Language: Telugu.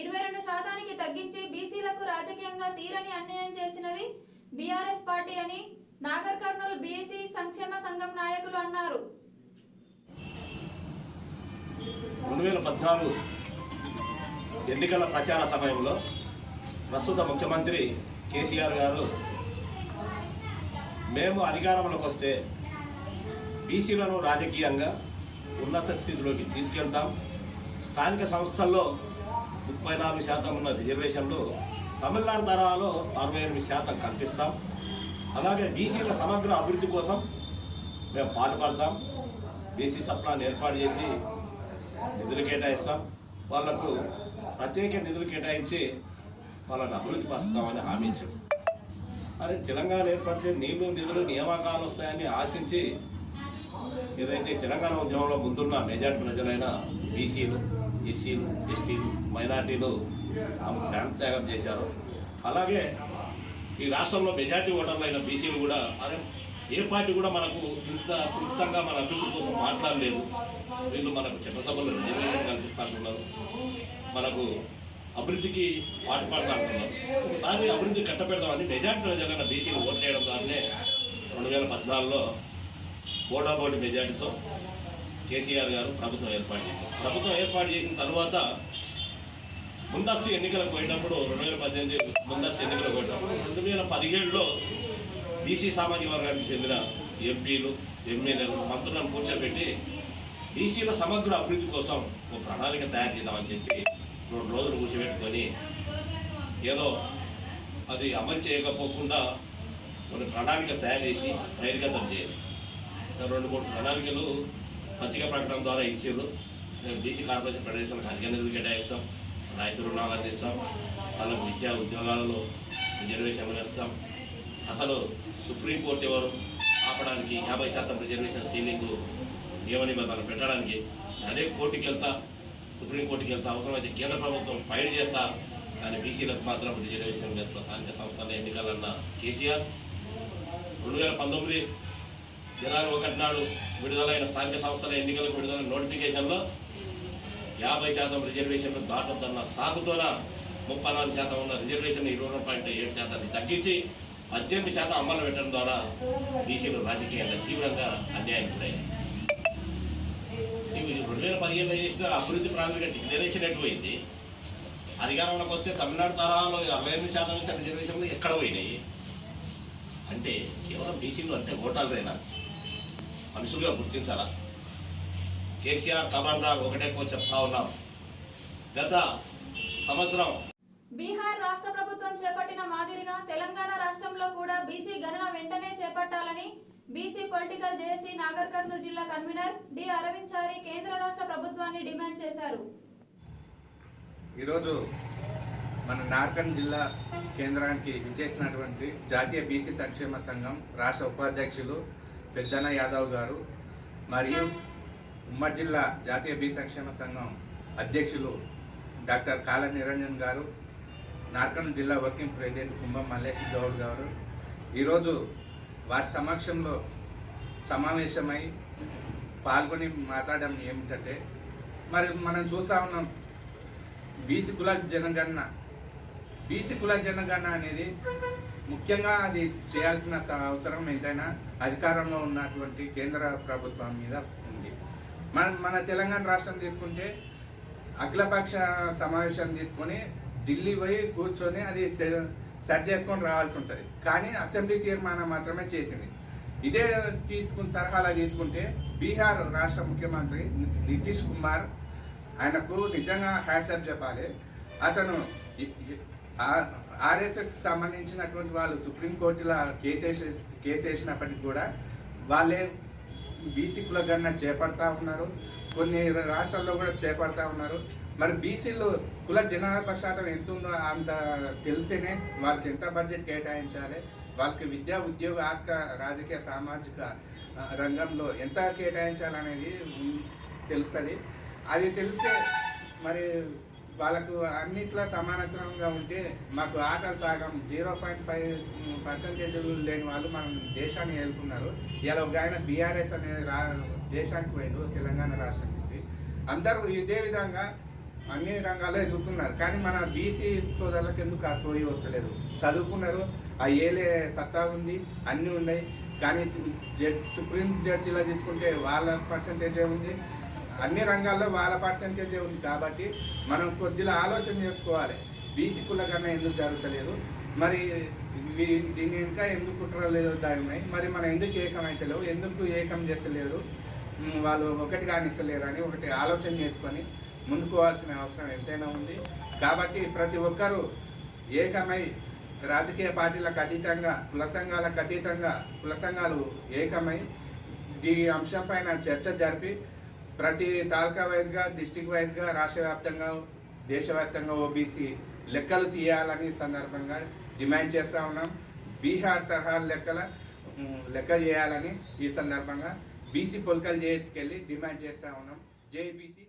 ఇరవై రెండు శాతానికి తగ్గించి బీసీలకు రాజకీయంగా తీరని అన్యాయం చేసినది బీఆర్ఎస్ పార్టీ అని నాగర్ కర్నూలు బీసీ సంక్షేమ సంఘం నాయకులు అన్నారు. రెండు వేల పద్నాలుగు ఎన్నికల ప్రచార సమయంలో ప్రస్తుత ముఖ్యమంత్రి కేసీఆర్ గారు మేము అధికారంలోకి వస్తే బీసీలను రాజకీయంగా ఉన్నత స్థితిలోకి తీసుకెళ్తాం. స్థానిక సంస్థల్లో ముప్పై నాలుగు శాతం ఉన్న రిజర్వేషన్లు తమిళనాడు తరహాలో అరవై ఎనిమిది శాతం కల్పిస్తాం. అలాగే బీసీల సమగ్ర అభివృద్ధి కోసం మేము పాటుపడతాం. బీసీ సప్లాన్ ఏర్పాటు చేసి నిధులు కేటాయిస్తాం. వాళ్ళకు ప్రత్యేక నిధులు కేటాయించి వాళ్ళని అభివృద్ధి పరుస్తామని హామీ అరే తెలంగాణ ఏర్పడితే నీళ్ళు నిధులు నియామకాలు వస్తాయని ఆశించి ఏదైతే తెలంగాణ ఉద్యమంలో ముందున్న మెజార్టీ ప్రజలైన బీసీలు ఎస్సీలు ఎస్టీలు మైనార్టీలు ఆమె ప్రాణత్యాగం చేశారు. అలాగే ఈ రాష్ట్రంలో మెజార్టీ ఓటర్లు అయిన బీసీలు కూడా అరే ఏ పార్టీ కూడా మనకు ఇంత క్లుప్తంగా మన అభివృద్ధి కోసం మాట్లాడలేదు. వీళ్ళు మనకు చట్టసభలో రిజర్వేషన్ కల్పిస్తాంటున్నారు. మనకు అభివృద్ధికి పాటు అంటున్నారు ఒకసారి అభివృద్ధి కట్టపెడదామని మెజార్టీ ప్రజలైన బీసీలు ఓటు వేయడం ద్వారానే రెండు వేల పద్నాలుగులో ఓటాబోటి మెజార్టీతో కేసీఆర్ గారు ప్రభుత్వం ఏర్పాటు చేశారు. ప్రభుత్వం ఏర్పాటు చేసిన తర్వాత ముందస్తు ఎన్నికలకు పోయినప్పుడు రెండు వేల పద్దెనిమిది ముందస్తు ఎన్నికలకు పోయినప్పుడు రెండు వేల పదిహేడులో బీసీ సామాజిక వర్గానికి చెందిన ఎంపీలు ఎమ్మెల్యేలు మంత్రులను కూర్చోబెట్టి బీసీల సమగ్ర అభివృద్ధి కోసం ఒక ప్రణాళిక తయారు చేద్దామని చెప్పి రెండు రోజులు కూర్చోబెట్టుకొని ఏదో అది అమలు చేయకపోకుండా కొన్ని ప్రణాళిక తయారు చేసి బహిర్గతం చేయాలి. రెండు మూడు ప్రణాళికలు పత్రికా ప్రకటన ద్వారా ఇచ్చారు. మేము బీసీ కార్పొరేషన్ ప్రదేశాలకు అధిక నిధులు కేటాయిస్తాం రైతు రుణాలు అందిస్తాం వాళ్ళకు విద్యా ఉద్యోగాలలో రిజర్వేషన్లు వేస్తాం. అసలు సుప్రీంకోర్టు ఎవరు ఆపడానికి యాభై శాతం రిజర్వేషన్ సీలింగ్ నియమ నిబంధనలు పెట్టడానికి అదే కోర్టుకి వెళ్తా సుప్రీంకోర్టుకి వెళ్తా అవసరమైతే కేంద్ర ప్రభుత్వం ఫైట్ చేస్తా. కానీ బీసీలకు మాత్రం రిజర్వేషన్ వేస్తా స్థానిక సంస్థల ఎన్నికలన్న కేసీఆర్ రెండు వేల పంతొమ్మిది జనవరి ఒకటి నాడు విడుదలైన స్థానిక సంస్థల ఎన్నికలకు విడుదలైన నోటిఫికేషన్లో యాభై శాతం రిజర్వేషన్లు దాటొద్దన్న సాగుతోన ముప్పై నాలుగు శాతం ఉన్న రిజర్వేషన్ ఇరవై రెండు పాయింట్ ఏడు శాతాన్ని తగ్గించి పద్దెనిమిది శాతం అమలు పెట్టడం ద్వారా బీసీలు రాజకీయంగా తీవ్రంగా అన్యాయం గురయ్యాయి రెండు వేల పదిహేనులో చేసిన అభివృద్ధి ప్రణాళిక డిక్లరేషన్ ఎటుపోయింది అధికారంలోకి వస్తే తమిళనాడు తరహాలో అరవై ఎనిమిది శాతం రిజర్వేషన్లు ఎక్కడ పోయినాయి? అంటే కేవలం బీసీలు అంటే ఓటర్లైనా? మనుషులుగా గుర్తించాలా? కేసీఆర్ కమాండర్ ఒకటే కో చెప్తా ఉన్నాం. గత సంవత్సరం బీహార్ రాష్ట్ర ప్రభుత్వం చేపట్టిన మాదిరిగా తెలంగాణ రాష్ట్రంలో కూడా బీసీ గణన వెంటనే చేపట్టాలని BC political JAC Nagarkurnool జిల్లా కన్వీనర్ డి అరవింద్ చారి కేంద్ర రాష్ట్ర ప్రభుత్వాన్ని డిమాండ్ చేశారు. ఈరోజు మన నార్కన్ జిల్లా కేంద్రానికి విచ్చేసినటువంటి జాతీయ బీసీ సంక్షేమ సంఘం రాష్ట్ర ఉపాధ్యక్షులు పెద్దన యాదవ్ గారు మరియు ఉమ్మడి జిల్లా జాతీయ బీ సంక్షేమ సంఘం అధ్యక్షులు డాక్టర్ కాల నిరంజన్ గారు నార్కన్ జిల్లా వర్కింగ్ ప్రెసిడెంట్ కుంభం మల్లేష్ గౌడ్ గారు. ఈరోజు వారి సమక్షంలో సమావేశమై పాల్గొని మాట్లాడడం ఏమిటంటే మరి మనం చూస్తా ఉన్నాం బీసీ కుల జనగణన. బీసీ కుల జనగణన అనేది ముఖ్యంగా అది చేయాల్సిన అవసరం ఎంతైనా అధికారంలో ఉన్నటువంటి కేంద్ర ప్రభుత్వం మీద ఉంది. మన మన తెలంగాణ రాష్ట్రం తీసుకుంటే అఖిలపక్ష సమావేశం తీసుకొని ఢిల్లీ పోయి కూర్చొని అది సె- సెట్ చేసుకొని రావాల్సి ఉంటుంది. కానీ అసెంబ్లీ తీర్మానం మాత్రమే చేసింది. ఇదే తీసుకున్న తరహాలో తీసుకుంటే బీహార్ రాష్ట్ర ముఖ్యమంత్రి నితీష్ కుమార్ ఆయనకు నిజంగా హ్యాట్సప్ చెప్పాలి. అతను ఆర్ఎస్ఎస్ సంబంధించినటువంటి వాళ్ళు సుప్రీంకోర్టులో కేసేసి కేసేసినప్పటికీ కూడా వాళ్ళే బీసీ కులగణన చేపడతా ఉన్నారు. కొన్ని రాష్ట్రాల్లో కూడా చేపడతా ఉన్నారు. మరి బీసీలు కుల జనాభా శాతం ఎంత ఉందో అంత తెలిసేనే వాళ్ళకి ఎంత బడ్జెట్ కేటాయించాలి? వాళ్ళకి విద్యా ఉద్యోగ ఆర్థిక రాజకీయ సామాజిక రంగంలో ఎంత కేటాయించాలనేది తెలుస్తుంది. అది తెలిస్తే మరి వాళ్ళకు అన్నిట్లో సమానత్వంగా ఉంటే మాకు ఆటలు సాగం జీరో పాయింట్ ఫైవ్ పర్సెంటేజ్ లేని వాళ్ళు మనం దేశాన్ని ఏలుతున్నారు. ఇలా ఒక ఆయన బీఆర్ఎస్ అనే రా దేశానికి పోయిండు తెలంగాణ రాష్ట్రం అందరూ ఇదే విధంగా అన్ని రంగాల్లో ఎదుగుతున్నారు. కానీ మన బీసీ సోదరులకు ఎందుకు ఆ సోయి వస్తలేదు? చదువుకున్నారు ఆ ఏలే సత్తా ఉంది అన్నీ ఉన్నాయి. కానీ జడ్ సుప్రీం జడ్జిలో తీసుకుంటే వాళ్ళ పర్సంటేజే ఉంది. అన్ని రంగాల్లో వాళ్ళ పర్సంటేజే ఉంది కాబట్టి మనం కొద్దిగా ఆలోచన చేసుకోవాలి. బీసీ కుల కన్నా ఎందుకు జరుగుతలేదు? మరి వీ- దీని ఇంకా ఎందుకు కుట్రలేదు దాని మరి మనం ఎందుకు ఏకమైతలేవు ఎందుకు ఏకం చేస్తలేరు వాళ్ళు ఒకటి కానిస్తలేరు అని ఒకటి ఆలోచన చేసుకొని ముందుకోవాల్సిన అవసరం ఎంతైనా ఉంది. కాబట్టి ప్రతి ఒక్కరూ ఏకమై రాజకీయ పార్టీలకు అతీతంగా కుల సంఘాలకు అతీతంగా కుల సంఘాలు ఏకమై ఈ అంశం పైన చర్చ జరిపి ప్రతి తాలూకా వైజ్గా డిస్టిక్ వైజ్గా రాష్ట్ర వ్యాప్తంగా దేశవ్యాప్తంగా ఓబీసీ లెక్కలు తీయాలని సందర్భంగా డిమాండ్ చేస్తూ ఉన్నాం. బీహార్ తరహా లెక్కల లెక్క చేయాలని ఈ సందర్భంగా బీసీ పొలికలు చేసుకెళ్ళి డిమాండ్ చేస్తూ ఉన్నాం. జేబీసీ